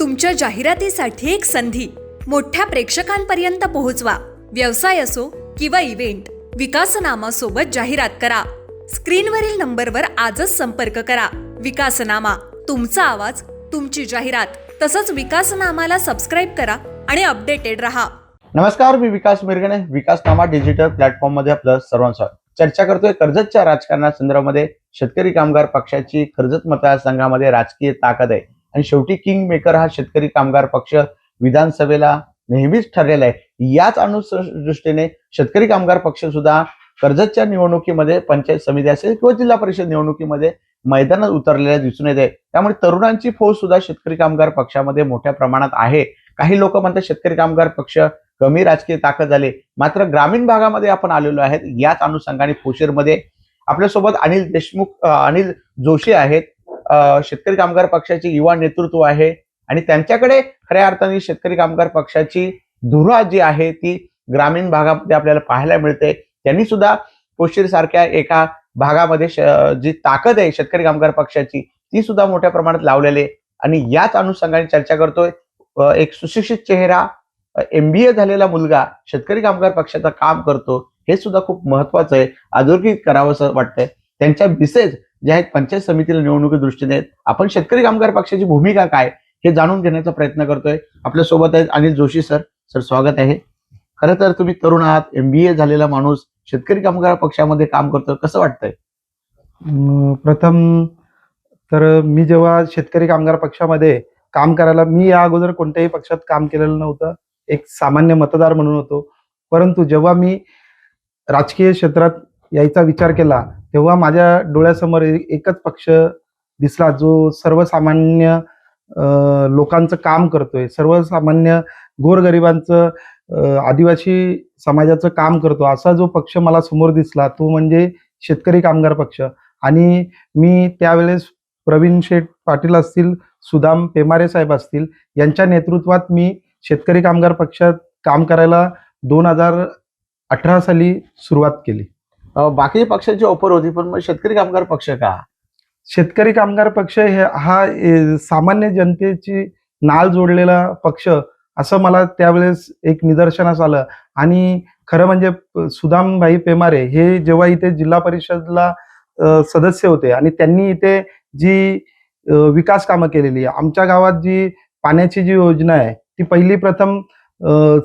तुमच्या जाहिरातीसाठी एक संधी. मोठ्या प्रेक्षकांपर्यंत पोहोचवा. व्यवसाय असो किंवा इव्हेंट विकासनामा सोबत जाहिरात करा. स्क्रीनवरील नंबरवर आजच संपर्क करा. विकासनामा तुमचा आवाज तुमची जाहिरात तसंच विकासनामाला सबस्क्राईब करा आणि अपडेटेड रहा. नमस्कार मी विकास मिरगणे. विकासनामा डिजिटल प्लॅटफॉर्ममध्ये आपलं सर्वांचं चर्चा करतोय कर्जतच्या राजकारणासंदर्भामध्ये शेतकरी कामगार पक्षाची कर्जत मतदारसंघामध्ये राजकीय ताकद आहे. आणि शेवटी किंग मेकर हा शेतकरी कामगार पक्ष विधानसभेला नेहमीच ठरलेला आहे. याच अनुदृष्टीने शेतकरी कामगार पक्ष सुद्धा कर्जतच्या निवडणुकीमध्ये पंचायत समिती असेल किंवा जिल्हा परिषद निवडणुकीमध्ये मैदानात उतरलेल्या दिसून येते त्यामुळे तरुणांची फौज सुद्धा शेतकरी कामगार पक्षामध्ये मोठ्या प्रमाणात आहे. काही लोक म्हणतात शेतकरी कामगार पक्ष कमी राजकीय ताकद झाली. मात्र ग्रामीण भागामध्ये आपण आलेलो आहेत. याच अनुषंगाने फोशेरमध्ये आपल्यासोबत अनिल देशमुख अनिल जोशी आहेत. शेतकरी कामगार पक्षाचे युवा नेतृत्व आहे आणि त्यांच्याकडे खऱ्या अर्थाने शेतकरी कामगार पक्षाची धुरा जी आहे ती ग्रामीण भागामध्ये आपल्याला पाहायला मिळते. त्यांनी सुद्धा कोशीर सारख्या एका भागामध्ये जी ताकद आहे शेतकरी कामगार पक्षाची ती सुद्धा मोठ्या प्रमाणात लावलेली आहे. आणि याच अनुषंगाने चर्चा करतोय एक सुशिक्षित चेहरा एमबीए झालेला मुलगा शेतकरी कामगार पक्षाचं काम करतो हे सुद्धा खूप महत्वाचं आहे अधोरेखित करावं असं वाटतंय. त्यांच्या मिसेज जे आहेत पंचायत समितीला निवडणुकी दृष्टीने आहेत. आपण शेतकरी कामगार पक्षाची भूमिका काय हे जाणून घेण्याचा प्रयत्न करतोय. आपल्यासोबत आहेत अनिल जोशी सर. सर स्वागत आहे. खरं तर तुम्ही तरुण आहात एमबीए झालेला माणूस शेतकरी कामगार पक्षामध्ये काम करतोय. कसं वाटतंय? प्रथम तर मी जेव्हा शेतकरी कामगार पक्षामध्ये काम करायला मी या अगोदर कोणत्याही पक्षात काम केलेलं नव्हतं. एक सामान्य मतदार म्हणून होतो. परंतु जेव्हा मी राजकीय क्षेत्रात यायचा विचार केला तेव्हा माझ्या डोळ्यासमोर एकच पक्ष दिसला जो सर्वसामान्य लोकांचं काम करतोय. सर्वसामान्य गोरगरिबांचं आदिवासी समाजाचं काम करतो. असा जो पक्ष मला समोर दिसला तो म्हणजे शेतकरी कामगार पक्ष. आणि मी त्यावेळेस प्रवीण शेठ पाटील असतील सुदाम पेमारे साहेब असतील यांच्या नेतृत्वात मी शेतकरी कामगार पक्षात काम करायला दोन हजार अठरा साली सुरुवात केली. बाकी पक्षाची ऑफर होती पण मग शेतकरी कामगार पक्ष का? शेतकरी कामगार पक्ष हे हा ए, सामान्य जनतेची नाळ जोडलेला पक्ष असं मला त्यावेळेस एक निदर्शनास आलं. आणि खरं म्हणजे सुदामभाई पेमारे हे जेव्हा इथे जिल्हा परिषदला सदस्य होते आणि त्यांनी इथे जी विकास कामं केलेली आहे आमच्या गावात जी पाण्याची जी योजना आहे ती पहिली प्रथम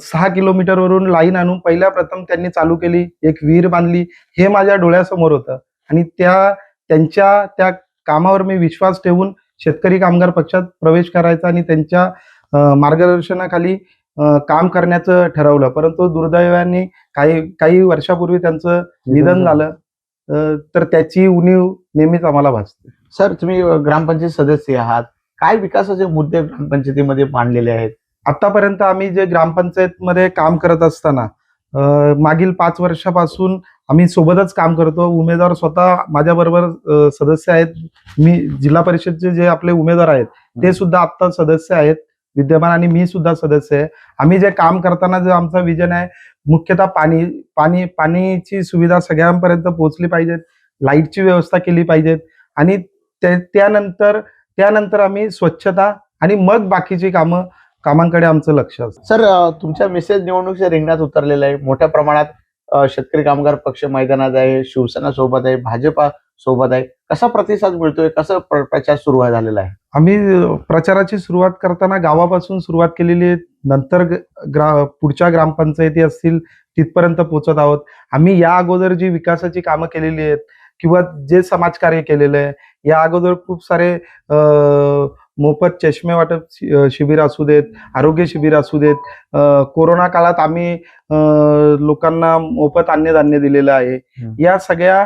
सहा किलोमीटरवरून लाईन आणून पहिल्या प्रथम त्यांनी चालू केली एक विहीर बांधली. हे माझ्या डोळ्यासमोर होतं. आणि त्या त्यांच्या त्या कामावर मी विश्वास ठेवून शेतकरी कामगार पक्षात प्रवेश करायचा आणि त्यांच्या मार्गदर्शनाखाली काम करण्याचं ठरवलं. परंतु दुर्दैवाने काही काही वर्षापूर्वी त्यांचं निधन झालं. तर त्याची उणीव नेहमीच आम्हाला भासते. सर तुम्ही ग्रामपंचायत सदस्य आहात. काय विकासाचे मुद्दे ग्रामपंचायतीमध्ये मांडलेले आहेत? आतापर्यंत आम्ही जे ग्रामपंचायतमध्ये काम करत असताना मागील पाच वर्षापासून आम्ही सोबतच काम करतो. उमेदवार स्वतः माझ्याबरोबर सदस्य आहेत. मी जिल्हा परिषदचे जे आपले उमेदवार आहेत ते सुद्धा आता सदस्य आहेत. विद्यमान आणि मी सुद्धा सदस्य आहे. आम्ही जे काम करताना जो आमचा विजन आहे मुख्यतः पाणी पाणी पाणीची सुविधा सगळ्यांपर्यंत पोहोचली पाहिजेत. लाईटची व्यवस्था केली पाहिजेत. आणि त्या- त्यानंतर त्यानंतर आम्ही स्वच्छता आणि मग बाकीची कामं कामांकडे आमचं लक्ष असतं. सर तुमच्या मिसेज निवडणुकीच्या रिंगणात उतरलेलं आहे. मोठ्या प्रमाणात शेतकरी कामगार पक्ष मैदानात आहे शिवसेना सोबत आहे भाजपा सोबत आहे. कसा प्रतिसाद मिळतोय? कसं प्र- प्रचार सुरू झालेला आहे? आम्ही प्रचाराची सुरुवात करताना गावापासून सुरुवात केलेली आहे. नंतर ग्रा पुढच्या ग्रामपंचायती असतील तिथपर्यंत पोहोचत आहोत. आम्ही या अगोदर जी विकासाची कामं केलेली आहेत किंवा जे समाजकार्य केलेलं आहे या अगोदर खूप सारे अ, मोफत चष्मे वाटप शिबिर असू देत आरोग्य शिबिर असू देत कोरोना काळात आम्ही लोकांना मोफत अन्नधान्य दिलेलं आहे. या सगळ्या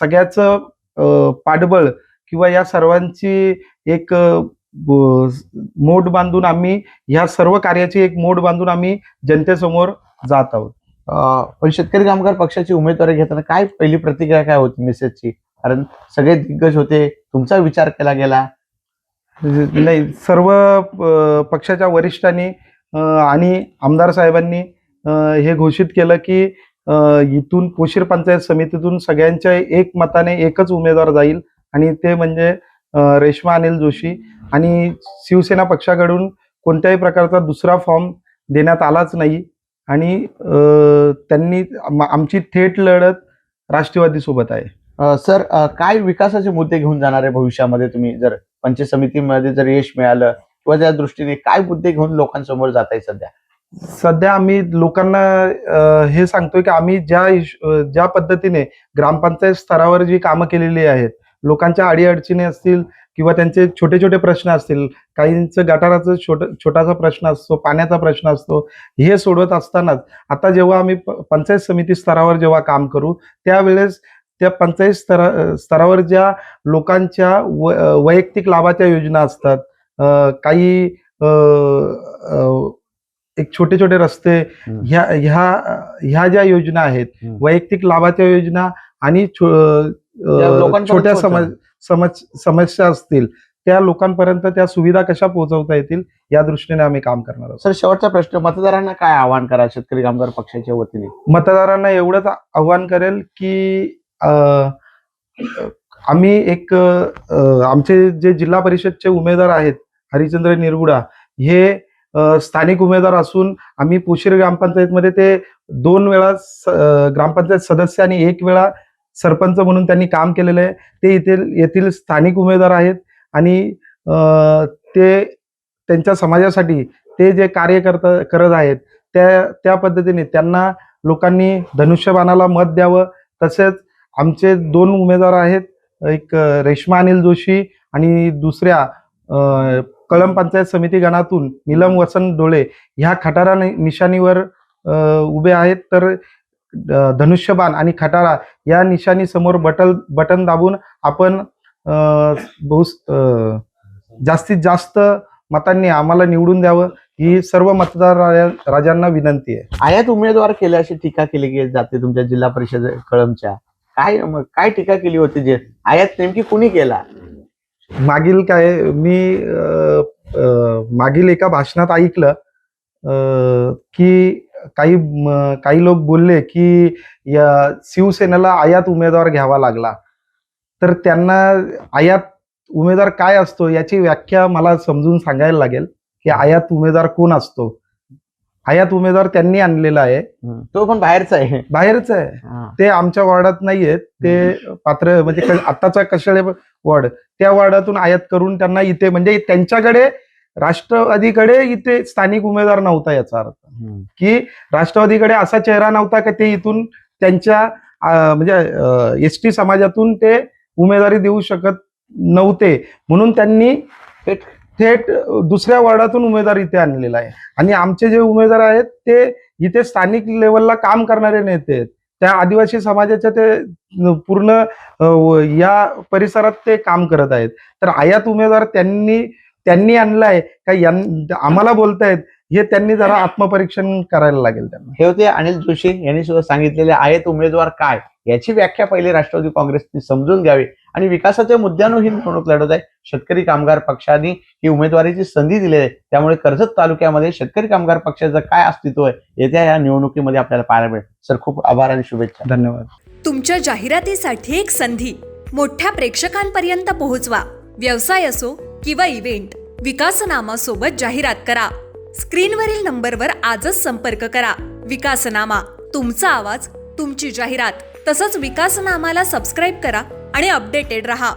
सगळ्याचं पाठबळ किंवा या सर्वांची एक मोड बांधून आम्ही ह्या सर्व कार्याची एक मोड बांधून आम्ही जनतेसमोर जात आहोत. पण शेतकरी कामगार पक्षाची उमेदवारी घेताना काय पहिली प्रतिक्रिया काय होती? मिसेजची? कारण सगळे दिग्गज होते. तुमचा विचार केला गेला. नाही सर्व पक्षाच्या वरिष्ठांनी आणि आमदार साहेबांनी हे घोषित केलं की इथून कोशीर पंचायत समितीतून सगळ्यांच्या एक मताने एकच उमेदवार जाईल. आणि ते म्हणजे रेश्मा अनिल जोशी. आणि शिवसेना पक्षाकडून कोणत्याही प्रकारचा दुसरा फॉर्म देण्यात आलाच नाही. आणि त्यांनी आमची थेट लढत राष्ट्रवादी सोबत आहे. सर काय विकासाचे मुद्दे घेऊन जाणार आहे भविष्यामध्ये तुम्ही? जर पंचायत समितीमध्ये जर यश मिळालं किंवा त्या दृष्टीने काय मुद्दे घेऊन लोकांसमोर जात आहे सध्या? सध्या आम्ही लोकांना हे सांगतोय की आम्ही ज्या ज्या पद्धतीने ग्रामपंचायत स्तरावर जी कामं केलेली आहेत लोकांच्या अडीअडचणी असतील किंवा त्यांचे छोटे छोटे प्रश्न असतील काहींचं गटाराचं छोट छोटासा प्रश्न असतो पाण्याचा प्रश्न असतो हे सोडवत असतानाच आता जेव्हा आम्ही प- पंचायत समिती स्तरावर जेव्हा काम करू त्यावेळेस त्या पंचायत स्तरा स्तरावर ज्या लोकांच्या वैयक्तिक लाभाच्या योजना असतात काही एक छोटे छोटे रस्ते. ह्या ह्या ह्या ज्या योजना आहेत. वैयक्तिक लाभाच्या योजना आणि छोट्या. समज समस्या असतील त्या लोकांपर्यंत त्या सुविधा कशा पोहोचवता येतील या दृष्टीने आम्ही काम करणार आहोत सर शेवटचा प्रश्न मतदारांना काय आवाहन करा शेतकरी कामगार पक्षाच्या वतीने मतदारांना एवढंच आव्हान करेल की आम्ही एक आमचे जे जिल्हा परिषदचे उमेदवार आहेत हरिचंद्र निरगुडा हे स्थानिक उमेदवार असून आम्ही पुशीर ग्रामपंचायतमध्ये ते दोन वेळा स- ग्रामपंचायत सदस्य आणि एक वेळा सरपंच म्हणून त्यांनी काम केलेलं आहे. ते येथील येथील स्थानिक उमेदवार आहेत आणि ते त्यांच्या समाजासाठी ते जे कार्य करत करत आहेत त्या त्या पद्धतीने त्यांना लोकांनी धनुष्यबाणाला मत द्यावं तसेच आमचे दोन उमेदवार आहेत एक रेश्मा अनिल जोशी आणि दुसऱ्या कळम पंचायत समिती गणातून नीलम वसंत डोळे ह्या खटारा निशाणीवर उभे आहेत. तर धनुष्यबाण आणि खटारा या निशाणी समोर बटन बटन दाबून आपण बहु बहुस जास्तीत जास्त मतांनी आम्हाला निवडून द्यावं ही सर्व मतदार राजांना विनंती आहे. आयात उमेदवार केले अशी टीका केली जाते तुमच्या जिल्हा परिषद कळमच्या. काय मग काय टीका केली होती जे? आयात नेमकी कुणी केला? मागील काय मी अ, अ, मागील एका भाषणात ऐकलं अ, की काही म- काही लोक बोलले की या शिवसेनेला आयात उमेदवार घ्यावा लागला. तर त्यांना आयात उमेदवार काय असतो याची व्याख्या मला समजून सांगायला लागेल की आयात उमेदवार कोण असतो? आयात उमेदवार त्यांनी आणलेला आहे. तो पण बाहेरचा आहे. बाहेरच आहे. ते आमच्या वॉर्डात नाहीयेत ते पात्र म्हणजे आत्ताचा कशाळे वॉर्ड. त्या वॉर्डातून आयात करून त्यांना इथे म्हणजे त्यांच्याकडे राष्ट्रवादीकडे इथे स्थानिक उमेदवार नव्हता याचा अर्थ. की राष्ट्रवादीकडे असा चेहरा नव्हता की ते इथून त्यांच्या म्हणजे एस टी समाजातून ते उमेदवारी देऊ शकत नव्हते. म्हणून त्यांनी थेट दुसऱ्या वॉर्डातून उमेदवार इथे आणलेला आहे. आणि आमचे जे उमेदवार आहेत ते इथे स्थानिक लेवलला काम करणारे नेते आहेत. त्या आदिवासी समाजाच्या ते पूर्ण या परिसरात ते काम करत आहेत. तर आयात उमेदवार त्यांनी त्यांनी आणलाय का यां- आम्हाला बोलतायत हे त्यांनी जरा आत्मपरीक्षण करायला लागेल त्यांना. हे होते अनिल जोशी यांनी सुद्धा सांगितलेले आहेत उमेदवार काय याची व्याख्या पहिले राष्ट्रवादी काँग्रेसने समजून घ्यावी. आणि विकासाच्या मुद्द्यानं ही निवडणूक लढवत आहे. शेतकरी कामगार पक्षाने ही उमेदवारीची संधी दिली आहे. त्यामुळे कर्जत तालुक्यामध्ये शेतकरी कामगार पक्षाचं काय अस्तित्व आहे येत्या या निवडणुकीमध्ये आपल्याला पाहायला मिळेल. सर खूप आभार आणि शुभेच्छा. धन्यवाद. तुमच्या जाहिरातीसाठी एक संधी. मोठ्या प्रेक्षकांपर्यंत पोहोचवा. व्यवसाय असो किंवा इव्हेंट विकासनामा सोबत जाहिरात करा. स्क्रीनवरील नंबरवर आजच संपर्क करा. विकासनामा तुमचा आवाज तुमची जाहिरात. तसंच विकासनामाला सबस्क्राईब करा. आणि अपडेटेड रहा.